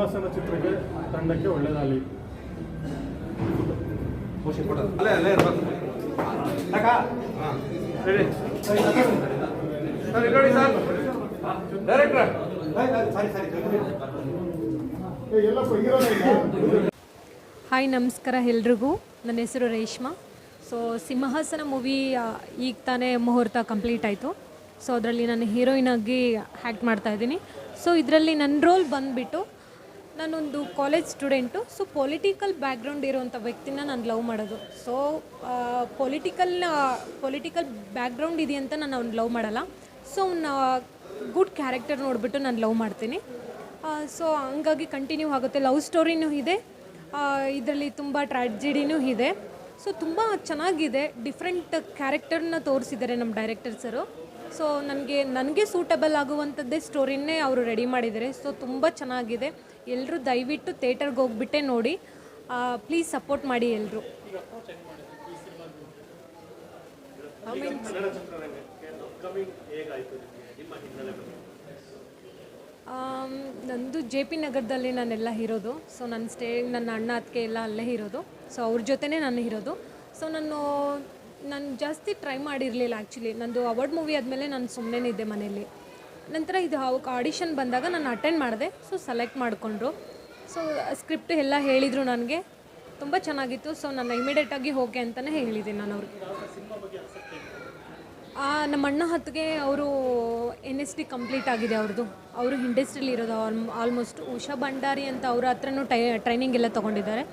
ಸಿಂಹಾಸನ ಚಿತ್ರಕ್ಕೆ ತಂಡಕ್ಕೆ ಒಳ್ಳೆಯದಾಗಲಿ ಅಲ್ಲೇ ಅಲ್ಲೇ ಇರ್ಬೇಕು. ರೆಡಿ ಸರ್ ಇಲ್ಲಿ ನೋಡಿ ಸರ್ ಡೈರೆಕ್ಟ್ರ್ ಎಲ್ಲಪ್ಪ ಹೀರೋನೇ ಇಲ್ಲ ಹಾಯ್ ನಮಸ್ಕಾರ ಎಲ್ರಿಗೂ. ನನ್ನ ಹೆಸರು ರೇಷ್ಮಾ. ಸೊ ಸಿಂಹಾಸನ ಮೂವಿ ಈಗ ತಾನೇ ಮುಹೂರ್ತ ಕಂಪ್ಲೀಟ್ ಆಯಿತು. ಸೊ ಅದರಲ್ಲಿ ನಾನು ಹೀರೋಯಿನ್ ಆಗಿ ಆ್ಯಕ್ಟ್ ಮಾಡ್ತಾ ಇದ್ದೀನಿ. ಸೊ ಇದರಲ್ಲಿ ನನ್ನ ರೋಲ್ ಬಂದುಬಿಟ್ಟು ನಾನೊಂದು college student so political background ಇರೋವಂಥ ವ್ಯಕ್ತಿನ ನಾನು ಲವ್ ಮಾಡೋದು. ಸೊ ಪೊಲಿಟಿಕಲ್ ಪೊಲಿಟಿಕಲ್ ಬ್ಯಾಕ್ಗ್ರೌಂಡ್ ಇದೆ ಅಂತ ನಾನು ಅವ್ನು ಲವ್ ಮಾಡಲ್ಲ. ಸೊ ಅವ್ನ ಗುಡ್ ಕ್ಯಾರೆಕ್ಟರ್ ನೋಡಿಬಿಟ್ಟು ನಾನು ಲವ್ ಮಾಡ್ತೀನಿ. ಸೊ ಹಂಗಾಗಿ ಕಂಟಿನ್ಯೂ ಆಗುತ್ತೆ. ಲವ್ ಸ್ಟೋರಿನೂ ಇದೆ. ಇದರಲ್ಲಿ ತುಂಬ ಟ್ರಾಜಿಡಿನೂ ಇದೆ. ಸೊ ತುಂಬ ಚೆನ್ನಾಗಿದೆ. ಡಿಫ್ರೆಂಟ್ ಕ್ಯಾರೆಕ್ಟರ್ನ ತೋರಿಸಿದ್ದಾರೆ ನಮ್ಮ ಡೈರೆಕ್ಟರ್ ಸರು ಸೊ ನನಗೆ ನನಗೆ ಸೂಟಬಲ್ ಆಗುವಂಥದ್ದೇ ಸ್ಟೋರಿನೇ ಅವರು ರೆಡಿ ಮಾಡಿದ್ದಾರೆ ಸೊ ತುಂಬ ಚೆನ್ನಾಗಿದೆ. ಎಲ್ಲರೂ ದಯವಿಟ್ಟು ಥಿಯೇಟರ್ಗೆ ಹೋಗ್ಬಿಟ್ಟೆ ನೋಡಿ. ಪ್ಲೀಸ್ ಸಪೋರ್ಟ್ ಮಾಡಿ ಎಲ್ಲರೂ ನಂದು ಜೆ ಪಿ ನಗರದಲ್ಲಿ ನಾನೆಲ್ಲ ಇರೋದು. ಸೊ ನನ್ನ ಸ್ಟೇ ನನ್ನ ಅಣ್ಣ ಅತ್ತಿಗೆ ಎಲ್ಲ ಅಲ್ಲೇ ಇರೋದು. ಸೊ ಅವ್ರ ಜೊತೆನೇ ನಾನು ಇರೋದು. ಸೊ ನಾನು ನಾನು ಜಾಸ್ತಿ ಟ್ರೈ ಮಾಡಿರಲಿಲ್ಲ ಆ್ಯಕ್ಚುಲಿ. ನಂದು ಅವಾರ್ಡ್ ಮೂವಿ ಆದಮೇಲೆ ನಾನು ಸುಮ್ಮನೆ ಇದ್ದೆ ಮನೇಲಿ ನಂತರ ಇದು ಆಡಿಷನ್ ಬಂದಾಗ ನಾನು ಅಟೆಂಡ್ ಮಾಡಿದೆ. ಸೊ ಸೆಲೆಕ್ಟ್ ಮಾಡಿಕೊಂಡ್ರು. ಸೊ ಸ್ಕ್ರಿಪ್ಟ್ ಎಲ್ಲ ಹೇಳಿದರು ನನಗೆ. ತುಂಬ ಚೆನ್ನಾಗಿತ್ತು. ಸೊ ನಾನು ಇಮಿಡಿಯೇಟಾಗಿ ಹೋಗಿ ಅಂತಲೇ ಹೇಳಿದ್ದೆ ನಾನು ಅವ್ರಿಗೆ. ನಮ್ಮ ಅಣ್ಣ ಹತ್ತಿಗೆ ಅವರು ಎನ್ ಎಸ್ ಟಿ ಕಂಪ್ಲೀಟ್ ಆಗಿದೆ ಅವ್ರದ್ದು ಅವರು ಇಂಡಸ್ಟ್ರಿಲಿ ಇರೋದು. ಆಲ್ಮೋಸ್ಟ್ ಉಷಾ ಭಂಡಾರಿ ಅಂತ ಅವ್ರ ಹತ್ರನೂ ಟೈ ಟ್ರೈನಿಂಗ್ ಎಲ್ಲ ತೊಗೊಂಡಿದ್ದಾರೆ.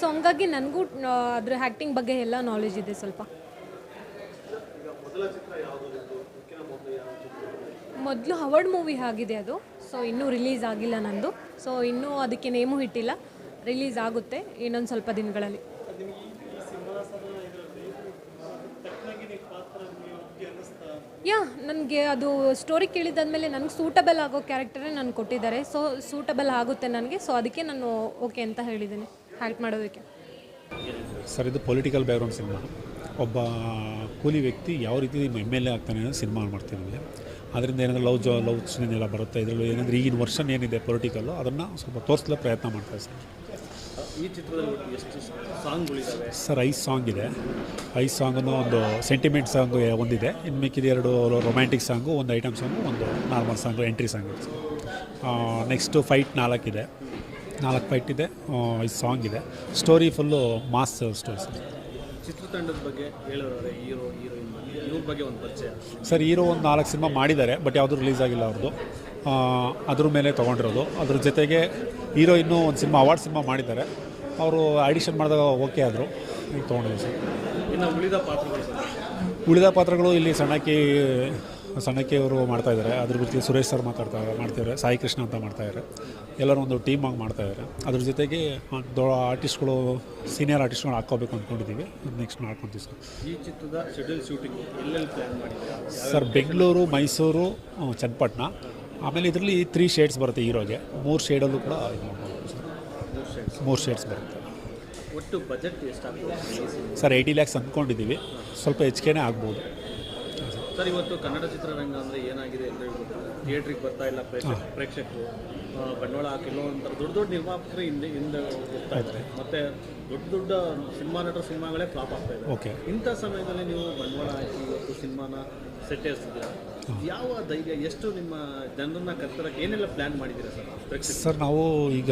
ಸೊ ಹಂಗಾಗಿ ನನಗೂ ಅದ್ರ ಆ್ಯಕ್ಟಿಂಗ್ ಬಗ್ಗೆ ಎಲ್ಲ ನಾಲೆಜ್ ಇದೆ ಸ್ವಲ್ಪ. ಮೊದಲು ಅವಾರ್ಡ್ ಮೂವಿ ಆಗಿದೆ ಅದು. ಸೊ ಇನ್ನೂ ರಿಲೀಸ್ ಆಗಿಲ್ಲ ನಂದು. ಸೊ ಇನ್ನೂ ಅದಕ್ಕೆ ನೇಮು ಇಟ್ಟಿಲ್ಲ. ರಿಲೀಸ್ ಆಗುತ್ತೆ ಇನ್ನೊಂದು ಸ್ವಲ್ಪ ದಿನಗಳಲ್ಲಿ. ಯಾ, ನನಗೆ ಅದು ಸ್ಟೋರಿ ಕೇಳಿದಾದ್ಮೇಲೆ ನನಗೆ ಸೂಟಬಲ್ ಆಗೋ ಕ್ಯಾರೆಕ್ಟರೇ ನಾನು ಕೊಟ್ಟಿದ್ದಾರೆ. ಸೊ ಸೂಟಬಲ್ ಆಗುತ್ತೆ ನನಗೆ. ಸೊ ಅದಕ್ಕೆ ನಾನು ಓಕೆ ಅಂತ ಹೇಳಿದ್ದೀನಿ. ಹ್ಯಾಕ್ಟ್ ಮಾಡೋದಕ್ಕೆ. ಸರ್, ಇದು ಪೊಲಿಟಿಕಲ್ ಬ್ಯಾಕ್ಗ್ರೌಂಡ್ ಸಿನಿಮಾ ಒಬ್ಬ ಕೂಲಿ ವ್ಯಕ್ತಿ ಯಾವ ರೀತಿ ಎಂ ಎಲ್ ಎ ಆಗ್ತಾನೆ ಅನ್ನೋ ಸಿನಿಮಾ ಮಾಡ್ತಿದ್ವಿ ಅದರಿಂದ ಏನಾದರೂ ಲವ್ ಜೋ ಲವ್ ಸೀನೆಲ್ಲ ಬರುತ್ತೆ? ಇದರಲ್ಲಿ ಏನಂದರೆ ಈಗಿನ ವರ್ಷನ್ ಏನಿದೆ ಪೊಲಿಟಿಕಲ್ಲು ಅದನ್ನು ಸ್ವಲ್ಪ ತೋರಿಸಲು ಪ್ರಯತ್ನ ಮಾಡ್ತಾರೆ ಸರ್ ಈ ಚಿತ್ರದಲ್ಲಿ ಒಟ್ಟು ಎಷ್ಟು ಸಾಂಗ್ಗಳಿದ್ದಾವೆ ಸರ್ ಐಸ್ ಸಾಂಗ್ ಇದೆ. ಐದು ಸಾಂಗನ್ನು ಒಂದು ಸೆಂಟಿಮೆಂಟ್ ಸಾಂಗು ಒಂದಿದೆ. ಇನ್ನು ಮಿಕ್ಕಿದ ಎರಡು ರೊಮ್ಯಾಂಟಿಕ್ ಸಾಂಗು ಒಂದು ಐಟಮ್ ಸಾಂಗು ಒಂದು normal song entry song next fight ನಾಲ್ಕಿದೆ ನಾಲ್ಕು ಫೈಟ್ ಇದೆ. ಐಸ್ ಐದು ಸಾಂಗ್ ಇದೆ. Story full mass story sir. ಚಿತ್ರತಂಡದ ಬಗ್ಗೆ ಹೇಳೋರೆ ಹೀರೋ ಹೀರೋಯಿನ್ ಬಗ್ಗೆ? ಇವ್ರ ಬಗ್ಗೆ ಒಂದು ಪರಿಚಯ. ಸರ್ ಹೀರೋ ಒಂದು ನಾಲ್ಕು ಸಿನಿಮಾ ಮಾಡಿದ್ದಾರೆ ಬಟ್ ಯಾವುದು ರಿಲೀಸ್ ಆಗಿಲ್ಲ ಅವ್ರದ್ದು ಅದ್ರ ಮೇಲೆ ತೊಗೊಂಡಿರೋದು. ಅದ್ರ ಜೊತೆಗೆ ಹೀರೋ ಇನ್ನೂ ಒಂದು ಸಿನಿಮಾ ಅವಾರ್ಡ್ ಸಿನಿಮಾ ಮಾಡಿದ್ದಾರೆ. ಅವರು ಆಡಿಷನ್ ಮಾಡಿದಾಗ ಓಕೆ ಆದರು. ಈಗ ತೊಗೊಂಡಿದ್ದೀವಿ ಸರ್. ಇನ್ನು ಉಳಿದ ಪಾತ್ರಗಳು ಸರ್? ಉಳಿದ ಪಾತ್ರಗಳು ಇಲ್ಲಿ ಸಣ್ಣಕ್ಕಿ ಸಣ್ಣಕ್ಕಿ ಅವರು ಮಾಡ್ತಾಯಿದ್ದಾರೆ ಅದ್ರ ಜೊತೆಗೆ ಸುರೇಶ್ ಸರ್ ಮಾತಾಡ್ತಾ ಮಾಡ್ತಿದ್ದಾರೆ. ಸಾಯಿ ಕೃಷ್ಣ ಅಂತ ಮಾಡ್ತಾಯಿದ್ದಾರೆ ಎಲ್ಲರೂ ಒಂದು ಟೀಮ್ ಆಗಿ ಮಾಡ್ತಾಯಿದ್ದಾರೆ ಅದ್ರ ಜೊತೆಗೆ ದೊಡ್ಡ ಆರ್ಟಿಸ್ಟ್ಗಳು ಸೀನಿಯರ್ ಆರ್ಟಿಸ್ಟ್ಗಳು ಹಾಕ್ಕೋಬೇಕು ಅಂದ್ಕೊಂಡಿದ್ದೀವಿ ನೆಕ್ಸ್ಟ್ ಮಾಡ್ಕೊತೀವಿ ಸರ್. ಈ ಚಿತ್ರದ schedule shooting sir Bengaluru Mysuru Channapatna. ಆಮೇಲೆ ಇದರಲ್ಲಿ ತ್ರೀ ಶೇಡ್ಸ್ ಬರುತ್ತೆ ಹೀರೋಗೆ. ಮೂರು ಶೇಡಲ್ಲೂ ಕೂಡ ಇದು ಮಾಡ್ಬೋದು ಸರ್. ಮೂರು ಶೆಡ್ಸ್ ಬರುತ್ತೆ. ಒಟ್ಟು ಬಜೆಟ್ ಎಷ್ಟಾಗ್ತದೆ ಸರ್ ಏಯ್ಟಿ ಲ್ಯಾಕ್ಸ್ ಅಂದ್ಕೊಂಡಿದ್ದೀವಿ ಸ್ವಲ್ಪ ಹೆಚ್ಚಿಗೆನೇ ಆಗ್ಬೋದು. ಸರ್ ಇವತ್ತು ಕನ್ನಡ ಚಿತ್ರರಂಗ ಅಂದರೆ ಏನಾಗಿದೆ ಅಂತ ಹೇಳ್ಬೋದು ಥಿಯೇಟ್ರಿಗೆ ಬರ್ತಾ ಇಲ್ಲ ಪ್ರೇಕ್ಷಕರು. ಬಂಡವಾಳ ಹಾಕಿಲ್ಲ ಒಂಥರ ದೊಡ್ಡ ದೊಡ್ಡ ನಿರ್ಮಾಪಕರು ಹಿಂದೆ ಹಿಂದೆ ಹೋಗ್ತಾ ಇದ್ದಾರೆ. ಮತ್ತೆ ದೊಡ್ಡ ದೊಡ್ಡ ಸಿನಿಮಾ ನಟರ ಸಿನಿಮಾಗಳೇ ಫ್ಲಾಪ್ ಆಗ್ತಾ ಇದೆ. ಓಕೆ ಇಂಥ ಸಮಯದಲ್ಲಿ ನೀವು ಬಂಡವಾಳ ಹಾಕಿ ಇವತ್ತು ಸಿನಿಮಾನ ಸೆಟ್ಟೇರಿಸಿದ್ದೀರಾ ಯಾವ ಧೈರ್ಯ ಎಷ್ಟು ನಿಮ್ಮ ಜನರನ್ನ ಕರ್ತರಕ್ಕೆ ಏನೆಲ್ಲ ಪ್ಲ್ಯಾನ್ ಮಾಡಿದ್ದೀರಾ ಸರ್ ಪ್ರೇಕ್ಷಕ ಸರ್ ನಾವು ಈಗ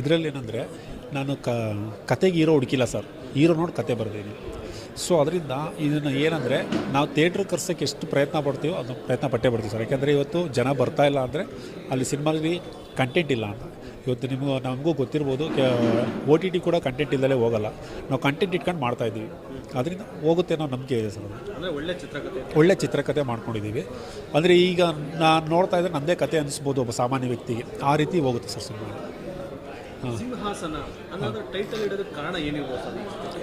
ಇದರಲ್ಲಿ ಏನಂದರೆ ನಾನು ಕ ಕತೆಗೆ ಹೀರೋ ಹುಡುಕಿಲ್ಲ ಸರ್. ಹೀರೋ ನೋಡಿ ಕತೆ ಬರ್ತೀನಿ ಸೊ ಅದರಿಂದ ಇದನ್ನು ಏನಂದರೆ ನಾವು ಥಿಯೇಟ್ರ್ ಕರ್ಸೋಕ್ಕೆ ಎಷ್ಟು ಪ್ರಯತ್ನ ಪಡ್ತೀವೋ ಅದನ್ನು ಪ್ರಯತ್ನ ಪಟ್ಟೇ ಪಡ್ತೀವಿ ಸರ್. ಯಾಕೆಂದರೆ ಇವತ್ತು ಜನ ಬರ್ತಾ ಇಲ್ಲ ಅಂದರೆ ಅಲ್ಲಿ ಸಿನಿಮಾದಲ್ಲಿ ಕಂಟೆಂಟ್ ಇಲ್ಲ ಅಂತ. ಇವತ್ತು ನಿಮಗೂ ನಮಗೂ ಗೊತ್ತಿರ್ಬೋದು ಓ ಟಿ ಟಿ ಕೂಡ ಕಂಟೆಂಟ್ ಇಲ್ಲದೆ ಹೋಗಲ್ಲ. ನಾವು ಕಂಟೆಂಟ್ ಇಟ್ಕೊಂಡು ಮಾಡ್ತಾ ಇದ್ದೀವಿ. ಅದರಿಂದ ಹೋಗುತ್ತೆ ಅನ್ನೋ ನಂಬಿಕೆ ಇದೆ ಸರ್ ಅಂದರೆ ಒಳ್ಳೆ ಚಿತ್ರಕಥೆ ಒಳ್ಳೆ ಚಿತ್ರಕಥೆ ಮಾಡ್ಕೊಂಡಿದ್ದೀವಿ. ಅಂದರೆ ಈಗ ನಾನು ನೋಡ್ತಾ ಇದ್ದರೆ ನಮ್ಮದೇ ಕತೆ ಅನಿಸ್ಬೋದು ಒಬ್ಬ ಸಾಮಾನ್ಯ ವ್ಯಕ್ತಿಗೆ. ಆ ರೀತಿ ಹೋಗುತ್ತೆ ಸರ್ ಸಿನಿಮಾ. ಸಿಂಹಾಸನ ಅನ್ನೋದು ಟೈಟಲ್ ಇಡೋದಕ್ಕೆ ಕಾರಣ ಏನಿರ್ಬೋದು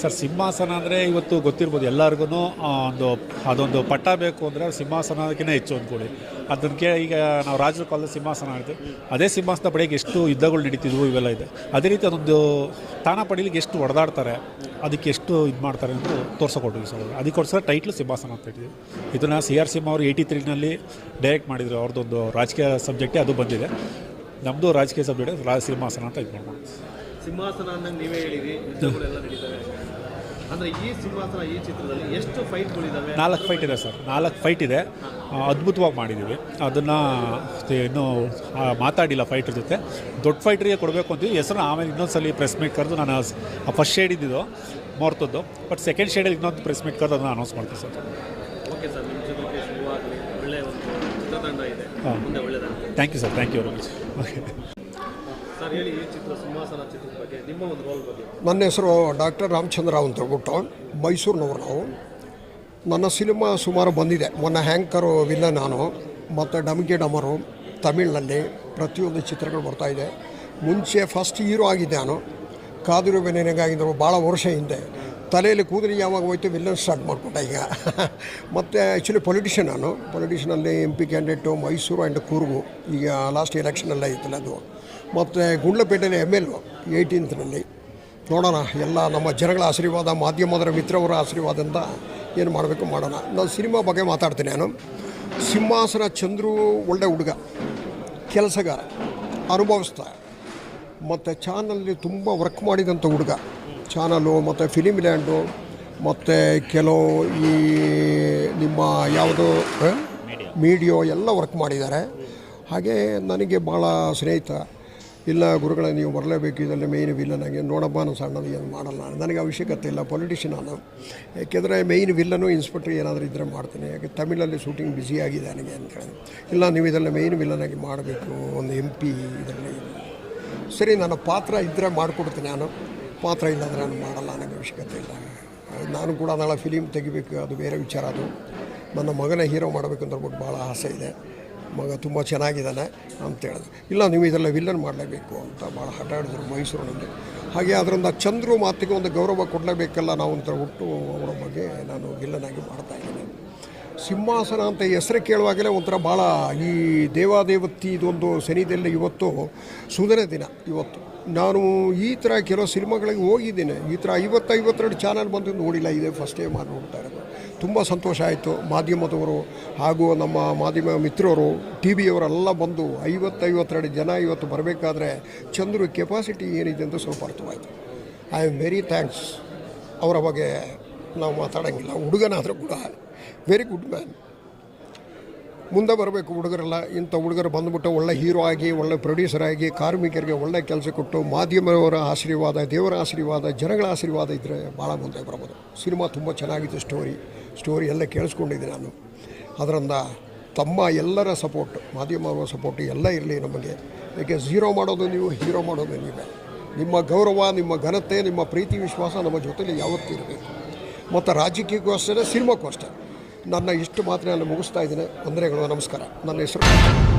ಸರ್, ಸಿಂಹಾಸನ ಅಂದರೆ ಇವತ್ತು ಗೊತ್ತಿರ್ಬೋದು ಎಲ್ಲರಿಗೂ ಒಂದು, ಅದೊಂದು ಪಟ್ಟ ಬೇಕು ಅಂದರೆ ಸಿಂಹಾಸನಕ್ಕಿಂತ ಹೆಚ್ಚು ಅಂದ್ಕೊಳ್ಳಿ. ಅದಕ್ಕೆ ಈಗ ನಾವು ರಾಜರ ಕಾಲದ ಸಿಂಹಾಸನ ಆಡ್ತೀವಿ. ಅದೇ ಸಿಂಹಾಸನ ಪಡೆಯೋಕ್ಕೆ ಎಷ್ಟು ಯುದ್ಧಗಳು ನಡೀತಿದ್ವು ಇವೆಲ್ಲ ಇದೆ. ಅದೇ ರೀತಿ ಅದೊಂದು ತಾಣ ಪಡೀಲಿಕ್ಕೆ ಎಷ್ಟು ಹೊಡೆದಾಡ್ತಾರೆ ಅದಕ್ಕೆ ಎಷ್ಟು ಇದು ಮಾಡ್ತಾರೆ ಅಂತ ತೋರ್ಸಕೊಟ್ಟಿದ್ವಿ ಸರ್ ಅದಕ್ಕೋಸ್ಕರ ಟೈಟ್ಲು ಸಿಂಹಾಸನ ಅಂತ ಇಟ್ಟಿದ್ವಿ ಇದನ್ನು ಸಿ ಆರ್ ಸಿಂಹ ಅವರು ಏಯ್ಟಿ ತ್ರೀನಲ್ಲಿ ಡೈರೆಕ್ಟ್ ಮಾಡಿದರು. ಅವ್ರದ್ದೊಂದು ರಾಜಕೀಯ ಸಬ್ಜೆಕ್ಟೇ ಅದು ಬಂದಿದೆ. ನಮ್ಮದು ರಾಜಕೀಯ ಸಬ್ಜೆಕ್ಟ್ ರಾಜ ಸಿಂಹಾಸನ ಅಂತ ಇದು ಮಾಡ್ಬೋದು ಸಿಂಹಾಸನ ನೀವೇ ಹೇಳಿರಿ ಅಂದ್ರೆ ಈ ಸಿಂಹಾಸನ ಈ ಚಿತ್ರದಲ್ಲಿ ಎಷ್ಟು ನಾಲ್ಕು ಫೈಟ್ ಇದೆ ಸರ್. ನಾಲ್ಕು ಫೈಟ್ ಇದೆ. ಅದ್ಭುತವಾಗಿ ಮಾಡಿದ್ದೀವಿ ಅದನ್ನು ಇನ್ನೂ ಮಾತಾಡಿಲ್ಲ ಫೈಟ್ರ್ ಜೊತೆ. ದೊಡ್ಡ ಫೈಟ್ರಿಗೆ ಕೊಡಬೇಕು ಅಂತೀವಿ. ಹೆಸರು ಆಮೇಲೆ ಇನ್ನೊಂದು ಸಲ ಪ್ರೆಸ್ ಮೀಟ್ ಕರೆದು ನಾನು ಫಸ್ಟ್ ಶೇಡ್ ಇದ್ದಿದ್ದು ಮುಹೂರ್ತದ್ದು ಬಟ್ ಸೆಕೆಂಡ್ ಶೇಡಲ್ಲಿ ಇನ್ನೊಂದು ಪ್ರೆಸ್ ಮೀಟ್ ಕರೆದು ಅದನ್ನು ಅನೌನ್ಸ್ ಮಾಡ್ತೀವಿ ಸರ್. ಓಕೆ ಸರ್ ನಿಮ್ಮ ಜೊತೆ ಶುರುವಾಗಲಿ ಒಳ್ಳೆಯ ಒಂದು ಚಿತ್ರತಂಡ ಇದೆ. Thank you sir thank you very much okay ನನ್ನ ಹೆಸರು ಡಾಕ್ಟರ್ ರಾಮಚಂದ್ರ ಅಂತ ಹೇಳ್ಬಿಟ್ಟು, ಮೈಸೂರಿನವ್ರು ನಾವು. ನನ್ನ ಸಿನಿಮಾ ಸುಮಾರು ಬಂದಿದೆ. ಮೊನ್ನೆ ಹ್ಯಾಂಕರು ವಿಲ್ಲ ನಾನು, ಮತ್ತು ಡಮ್ಗೆ ಡಮರು, ತಮಿಳಿನಲ್ಲಿ ಪ್ರತಿಯೊಂದು ಚಿತ್ರಗಳು ಬರ್ತಾಯಿದೆ ಮುಂಚೆ ಫಸ್ಟ್ ಹೀರೋ ಆಗಿದ್ದೆ ನಾನು. ಕಾದಿರು ಬೆನೆಗಾಗಿದ್ದರು ಭಾಳ ವರ್ಷ ಹಿಂದೆ. ತಲೆಯಲ್ಲಿ ಕೂದಲು ಯಾವಾಗ ಹೋಯ್ತು ವಿಲ್ಲನ್ ಸ್ಟಾರ್ಟ್ ಮಾಡಿಕೊಂಡೆ ಈಗ. ಮತ್ತು ಆ್ಯಕ್ಚುಲಿ ಪೊಲಿಟಿಷಿಯನ್ ನಾನು. ಪೊಲಿಟಿಷನಲ್ಲಿ M P candidate Mysuru and Coorg ಈಗ ಲಾಸ್ಟ್ ಎಲೆಕ್ಷನಲ್ಲಿ ಐತಲ್ಲ ಅದು. ಮತ್ತು ಗುಂಡ್ಲಪೇಟೆಯಲ್ಲಿ ಎಂ ಎಲ್ ಏಯ್ಟೀನ್ತ್ನಲ್ಲಿ ನೋಡೋಣ, ಎಲ್ಲ ನಮ್ಮ ಜನಗಳ ಆಶೀರ್ವಾದ ಮಾಧ್ಯಮದರ ಮಿತ್ರವರ ಆಶೀರ್ವಾದದಿಂದ ಏನು ಮಾಡಬೇಕು ಮಾಡೋಣ. ನಾನು ಸಿನಿಮಾ ಬಗ್ಗೆ ಮಾತಾಡ್ತೀನಿ ನಾನು. ಸಿಂಹಾಸನ ಚಂದ್ರು ಒಳ್ಳೆ ಹುಡುಗ. ಕೆಲಸಗಾರ. ಅನುಭವಿಸ್ತಾ ಮತ್ತು ಚಾನಲ್ಲಿ ತುಂಬ ವರ್ಕ್ ಮಾಡಿದಂಥ ಹುಡುಗ. ಚಾನಲು ಮತ್ತು ಫಿಲಿಮ್ ಲ್ಯಾಂಡು ಮತ್ತು ಕೆಲವು ಈ ನಿಮ್ಮ ಯಾವುದು ಮೀಡಿಯೋ ಎಲ್ಲ ವರ್ಕ್ ಮಾಡಿದ್ದಾರೆ. ಹಾಗೆ ನನಗೆ ಭಾಳ ಸ್ನೇಹಿತ. ಇಲ್ಲ ಗುರುಗಳ ನೀವು ಬರಲೇಬೇಕು ಇದರಲ್ಲಿ ಮೇಯ್ನ್ ವಿಲ್ಲನಾಗಿ ನೋಡಪ್ಪ ನಾನು ಸಣ್ಣದು ಏನು ಮಾಡಲ್ಲ ನನಗೆ ಅವಶ್ಯಕತೆ ಇಲ್ಲ ಪೊಲಿಟಿಷಿಯನ್ ನಾನು. ಯಾಕೆಂದರೆ ಮೇಯ್ನ್ ವಿಲ್ಲನು ಇನ್ಸ್ಪೆಕ್ಟ್ರ್ ಏನಾದರೂ ಇದ್ದರೆ ಮಾಡ್ತೀನಿ. ಯಾಕೆ ತಮಿಳಲ್ಲಿ ಶೂಟಿಂಗ್ ಬ್ಯುಸಿ ಆಗಿದೆ ನನಗೆ ಅಂತ ಹೇಳಿ. ಇಲ್ಲ ನೀವು ಇದರಲ್ಲಿ ಮೇಯ್ನ್ ವಿಲ್ಲನಾಗಿ ಮಾಡಬೇಕು ಒಂದು ಎಂ ಪಿ ಇದರಲ್ಲಿ. ಸರಿ ನನ್ನ ಪಾತ್ರ ಇದ್ದರೆ ಮಾಡಿಕೊಡ್ತೀನಿ ನಾನು. ಪಾತ್ರ ಇಲ್ಲಾಂದರೆ ನಾನು ಮಾಡಲ್ಲ, ನನಗೆ ಅವಶ್ಯಕತೆ ಇಲ್ಲ. ನಾನು ಕೂಡ ನಾಳೆ ಫಿಲಿಮ್ ತೆಗಿಬೇಕು, ಅದು ಬೇರೆ ವಿಚಾರ ಅದು. ನನ್ನ ಮಗನ ಹೀರೋ ಮಾಡಬೇಕು ಅಂತ ಭಾಳ ಆಸೆ ಇದೆ. ಮಗ ತುಂಬ ಚೆನ್ನಾಗಿದ್ದಾನೆ ಅಂತ ಇಲ್ಲ, ನೀವು ಇದೆಲ್ಲ ವಿಲ್ಲನ್ ಮಾಡಲೇಬೇಕು ಅಂತ ಭಾಳ ಹಠ ಹಿಡಿದ್ರು ಮೈಸೂರಿನಲ್ಲಿ ಹಾಗೆ ಅದರಿಂದ ಚಂದ್ರು ಮಾತಿಗೆ ಒಂದು ಗೌರವ ಕೊಡಲೇಬೇಕಲ್ಲ ನಾವು ಅಂತ ಹುಟ್ಟು ಅವರ ಬಗ್ಗೆ ನಾನು ವಿಲ್ಲನಾಗಿ ಮಾಡ್ತಾ ಇದ್ದೀನಿ. ಸಿಂಹಾಸನ ಅಂತ ಹೆಸರು ಕೇಳುವಾಗಲೇ ಒಂಥರ ಭಾಳ ಈ ದೇವಾದೇವತಿ ಇದೊಂದು ಸನಿದಲ್ಲಿ ಇವತ್ತು ಸುಧನೆ ದಿನ ಇವತ್ತು. ನಾನು ಈ ಥರ ಕೆಲವು ಸಿನಿಮಾಗಳಿಗೆ ಹೋಗಿದ್ದೀನಿ. ಈ ಥರ ಐವತ್ತು ಐವತ್ತೆರಡು ಚಾನಲ್ ಬಂದು ನೋಡಿಲ್ಲ, ಇದೇ ಫಸ್ಟ್ ಟೈಮ್ ಮಾಡಿ ನೋಡ್ತಾ ಇರೋದು. ತುಂಬ ಸಂತೋಷ ಆಯಿತು. ಮಾಧ್ಯಮದವರು ಹಾಗೂ ನಮ್ಮ ಮಾಧ್ಯಮ ಮಿತ್ರರು ಟಿ ವಿಯವರೆಲ್ಲ ಬಂದು ಐವತ್ತು ಐವತ್ತೆರಡು ಜನ ಇವತ್ತು ಬರಬೇಕಾದ್ರೆ ಚಂದ್ರು ಕೆಪಾಸಿಟಿ ಏನಿದೆ ಅಂತ ಸ್ವಲ್ಪ ಅರ್ಥವಾಯಿತು. ಐ ಆಮ್ ವೆರಿ ಥ್ಯಾಂಕ್ಸ್ ಅವರ ಬಗ್ಗೆ ನಾವು ಮಾತಾಡೋಂಗಿಲ್ಲ. ಹುಡುಗನಾದರೂ ಕೂಡ ವೆರಿ ಗುಡ್ ಮ್ಯಾನ್ ಮುಂದೆ ಬರಬೇಕು ಹುಡುಗರೆಲ್ಲ. ಇಂಥ ಹುಡುಗರು ಬಂದುಬಿಟ್ಟು ಒಳ್ಳೆ ಹೀರೋ ಆಗಿ, ಒಳ್ಳೆ ಪ್ರೊಡ್ಯೂಸರ್ ಆಗಿ, ಕಾರ್ಮಿಕರಿಗೆ ಒಳ್ಳೆ ಕೆಲಸ ಕೊಟ್ಟು ಮಾಧ್ಯಮದವರ ಆಶೀರ್ವಾದ, ದೇವರ ಆಶೀರ್ವಾದ, ಜನಗಳ ಆಶೀರ್ವಾದ ಇದ್ದರೆ ಭಾಳ ಮುಂದೆ ಬರ್ಬೋದು. ಸಿನಿಮಾ ತುಂಬ ಚೆನ್ನಾಗಿದೆ ಸ್ಟೋರಿ ಸ್ಟೋರಿ ಎಲ್ಲ ಕೇಳಿಸ್ಕೊಂಡಿದ್ದೆ ನಾನು. ಅದರಿಂದ ತಮ್ಮ ಎಲ್ಲರ ಸಪೋರ್ಟ್ ಮಾಧ್ಯಮದವರ ಸಪೋರ್ಟ್ ಎಲ್ಲ ಇರಲಿ ನಮಗೆ. ಏಕೆ ಝೀರೋ ಮಾಡೋದು ನೀವು ಹೀರೋ ಮಾಡೋದು ನೀವೇ. ನಿಮ್ಮ ಗೌರವ, ನಿಮ್ಮ ಘನತೆ, ನಿಮ್ಮ ಪ್ರೀತಿ, ವಿಶ್ವಾಸ ನಮ್ಮ ಜೊತೆಲಿ ಯಾವತ್ತೂ ಇರಬೇಕು. ಮತ್ತು ರಾಜಕೀಯಕ್ಕೂ ಅಷ್ಟೇ ಸಿನಿಮಾಕ್ಕೂ ಅಷ್ಟೇ ನನ್ನ ಇಷ್ಟು ಮಾತ್ರ ನಾನು ಮುಗಿಸ್ತಾ ಇದ್ದೀನಿ. ವಂದನೆಗಳು ನಮಸ್ಕಾರ. ನನ್ನ ಹೆಸರು